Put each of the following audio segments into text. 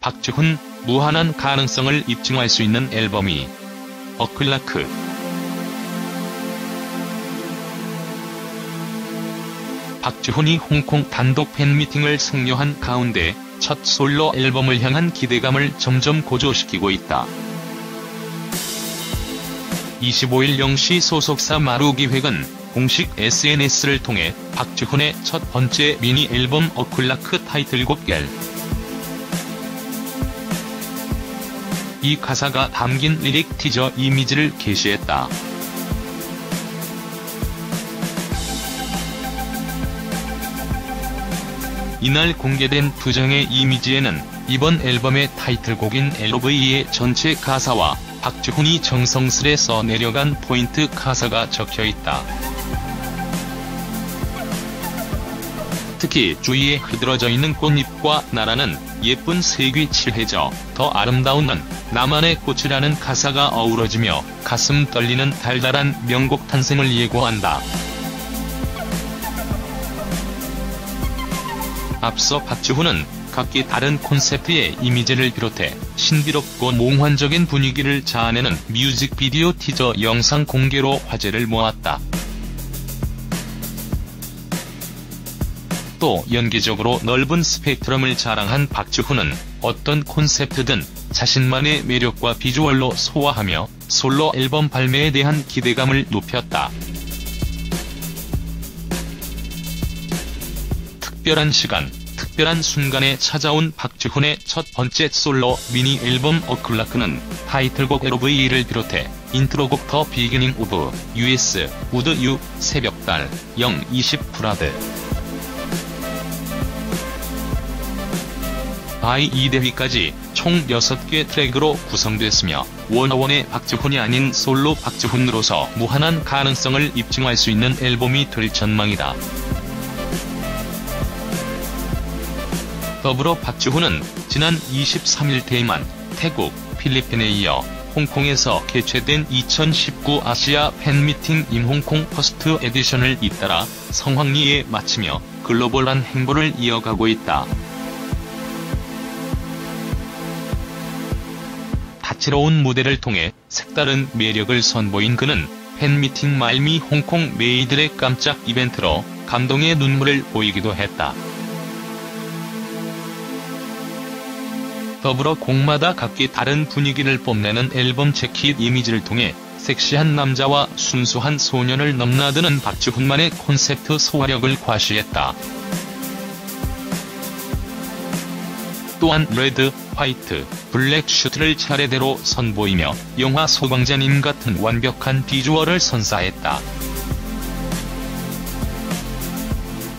박주훈, 무한한 가능성을 입증할 수 있는 앨범이 어클라크 박주훈이 홍콩 단독 팬미팅을 승려한 가운데 첫 솔로 앨범을 향한 기대감을 점점 고조시키고 있다. 25일 0시 소속사 마루기획은 공식 SNS를 통해 박주훈의 첫 번째 미니 앨범 어클라크 타이틀곡 엘. 이 가사가 담긴 리릭 티저 이미지를 게시했다. 이날 공개된 부정의 이미지에는 이번 앨범의 타이틀곡인 LOVE의 전체 가사와 박주훈이 정성스레 써 내려간 포인트 가사가 적혀있다. 특히 주위에 흐드러져 있는 꽃잎과 나라는 예쁜 색이 칠해져 더 아름다운 넌 나만의 꽃이라는 가사가 어우러지며 가슴 떨리는 달달한 명곡 탄생을 예고한다. 앞서 박주훈은 각기 다른 콘셉트의 이미지를 비롯해 신비롭고 몽환적인 분위기를 자아내는 뮤직비디오 티저 영상 공개로 화제를 모았다. 또 연기적으로 넓은 스펙트럼을 자랑한 박주훈은 어떤 콘셉트든 자신만의 매력과 비주얼로 소화하며 솔로 앨범 발매에 대한 기대감을 높였다. 특별한 시간, 특별한 순간에 찾아온 박주훈의 첫 번째 솔로 미니 앨범 어클라크는 타이틀곡 LOVE를 비롯해 인트로곡 더 비기닝 오브 US, 우드 유, 새벽달, 0, 20 프라드. 바이 2대위까지 총 6개 트랙으로 구성됐으며 원어원의 박주훈이 아닌 솔로 박주훈으로서 무한한 가능성을 입증할 수 있는 앨범이 될 전망이다. 더불어 박주훈은 지난 23일 대만, 태국, 필리핀에 이어 홍콩에서 개최된 2019 아시아 팬미팅 임홍콩 퍼스트 에디션을 잇따라 성황리에 마치며 글로벌한 행보를 이어가고 있다. 다채로운 무대를 통해 색다른 매력을 선보인 그는 팬미팅 말미 홍콩 메이들의 깜짝 이벤트로 감동의 눈물을 보이기도 했다. 더불어 곡마다 각기 다른 분위기를 뽐내는 앨범 재킷 이미지를 통해 섹시한 남자와 순수한 소년을 넘나드는 박주훈만의 콘셉트 소화력을 과시했다. 또한 레드, 화이트, 블랙 슈트를 차례대로 선보이며 영화 소방자님 같은 완벽한 비주얼을 선사했다.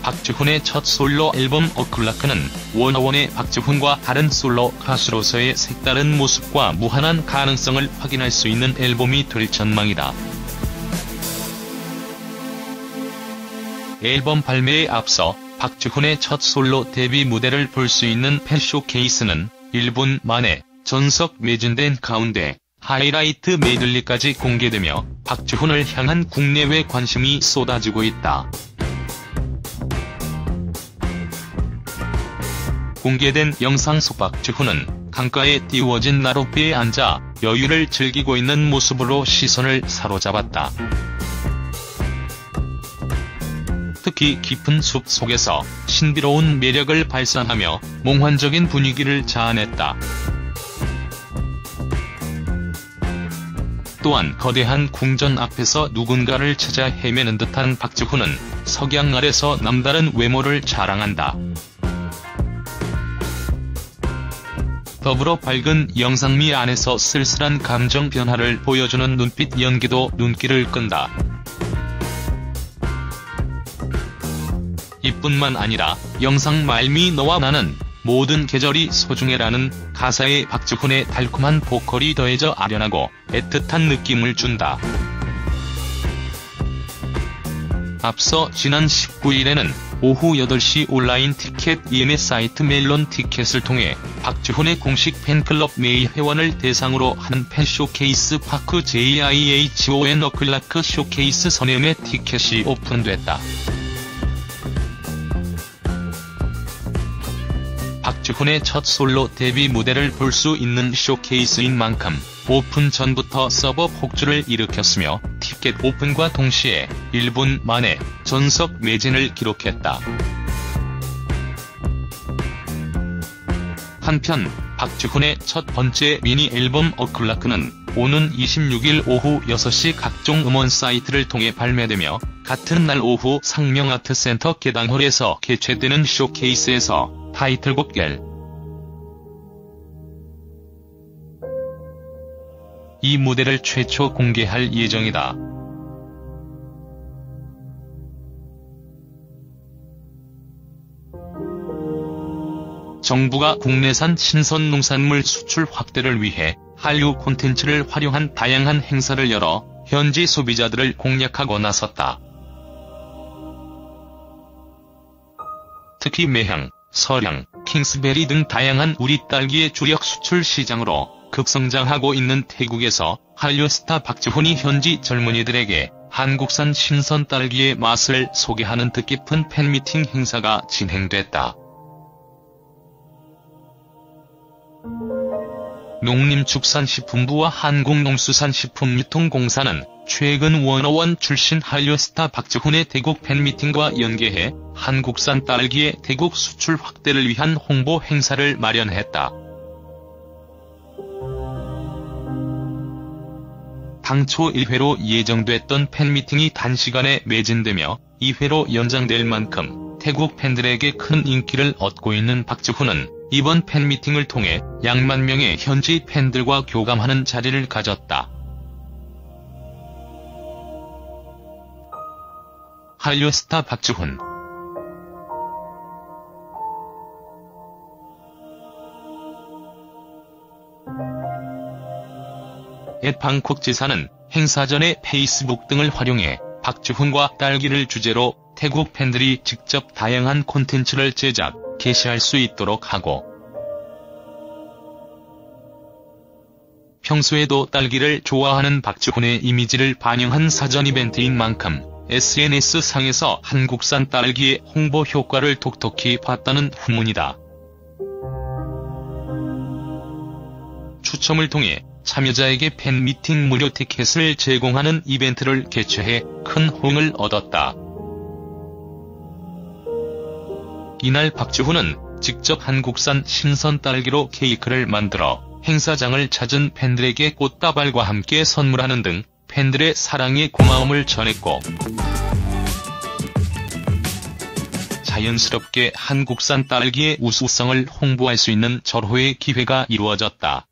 박주훈의 첫 솔로 앨범 어클라크는 원어원의 박주훈과 다른 솔로 가수로서의 색다른 모습과 무한한 가능성을 확인할 수 있는 앨범이 될 전망이다. 앨범 발매에 앞서 박주훈의 첫 솔로 데뷔 무대를 볼 수 있는 팬쇼케이스는 1분 만에 전석 매진된 가운데 하이라이트 메들리까지 공개되며 박주훈을 향한 국내외 관심이 쏟아지고 있다. 공개된 영상 속 박주훈은 강가에 띄워진 나룻배에 앉아 여유를 즐기고 있는 모습으로 시선을 사로잡았다. 특히 깊은 숲 속에서 신비로운 매력을 발산하며 몽환적인 분위기를 자아냈다. 또한 거대한 궁전 앞에서 누군가를 찾아 헤매는 듯한 박주훈은 석양 아래서 남다른 외모를 자랑한다. 더불어 밝은 영상미 안에서 쓸쓸한 감정 변화를 보여주는 눈빛 연기도 눈길을 끈다. 이뿐만 아니라 영상 말미 너와 나는 모든 계절이 소중해라는 가사에 박주훈의 달콤한 보컬이 더해져 아련하고 애틋한 느낌을 준다. 앞서 지난 19일에는 오후 8시 온라인 티켓 예매 사이트 멜론 티켓을 통해 박주훈의 공식 팬클럽 메이 회원을 대상으로 한팬 쇼케이스 파크 JIHON 어클라크 쇼케이스 선예매 티켓이 오픈됐다. 박지훈의 첫 솔로 데뷔 무대를 볼 수 있는 쇼케이스인 만큼 오픈 전부터 서버 폭주를 일으켰으며 티켓 오픈과 동시에 1분 만에 전석 매진을 기록했다. 한편 박지훈의 첫 번째 미니 앨범 어클라크는 오는 26일 오후 6시 각종 음원 사이트를 통해 발매되며 같은 날 오후 상명아트센터 개당홀에서 개최되는 쇼케이스에서 타이틀곡 열. 이 무대를 최초 공개할 예정이다. 정부가 국내산 신선 농산물 수출 확대를 위해 한류 콘텐츠를 활용한 다양한 행사를 열어 현지 소비자들을 공략하고 나섰다. 특히 매향, 서량, 킹스베리 등 다양한 우리 딸기의 주력 수출 시장으로 급성장하고 있는 태국에서 한류 스타 박지훈이 현지 젊은이들에게 한국산 신선 딸기의 맛을 소개하는 뜻깊은 팬미팅 행사가 진행됐다. 농림축산식품부와 한국농수산식품유통공사는 최근 워너원 출신 한류 스타 박지훈의 대국 팬미팅과 연계해 한국산 딸기의 대국 수출 확대를 위한 홍보 행사를 마련했다. 당초 1회로 예정됐던 팬미팅이 단시간에 매진되며 2회로 연장될 만큼 태국 팬들에게 큰 인기를 얻고 있는 박지훈은 이번 팬미팅을 통해 양만 명의 현지 팬들과 교감하는 자리를 가졌다. 한류 스타 박지훈. 엣 방콕 지사는 행사 전에 페이스북 등을 활용해 박지훈과 딸기를 주제로 태국 팬들이 직접 다양한 콘텐츠를 제작, 게시할 수 있도록 하고 평소에도 딸기를 좋아하는 박지훈의 이미지를 반영한 사전 이벤트인 만큼 SNS상에서 한국산 딸기의 홍보 효과를 톡톡히 봤다는 후문이다. 추첨을 통해 참여자에게 팬미팅 무료 티켓을 제공하는 이벤트를 개최해 큰 호응을 얻었다. 이날 박지훈은 직접 한국산 신선 딸기로 케이크를 만들어 행사장을 찾은 팬들에게 꽃다발과 함께 선물하는 등 팬들의 사랑에 고마움을 전했고 자연스럽게 한국산 딸기의 우수성을 홍보할 수 있는 절호의 기회가 이루어졌다.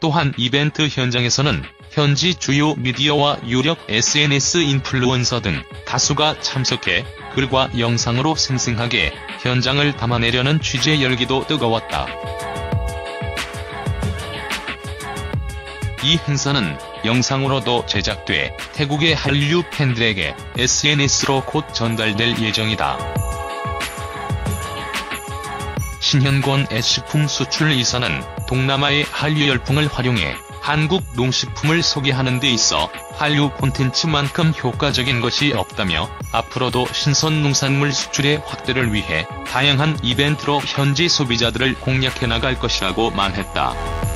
또한 이벤트 현장에서는 현지 주요 미디어와 유력 SNS 인플루언서 등 다수가 참석해 글과 영상으로 생생하게 현장을 담아내려는 취재 열기도 뜨거웠다. 이 행사는 영상으로도 제작돼 태국의 한류 팬들에게 SNS로 곧 전달될 예정이다. 신현권 애식품 수출 이사는 동남아의 한류 열풍을 활용해 한국 농식품을 소개하는 데 있어 한류 콘텐츠만큼 효과적인 것이 없다며 앞으로도 신선 농산물 수출의 확대를 위해 다양한 이벤트로 현지 소비자들을 공략해 나갈 것이라고 말했다.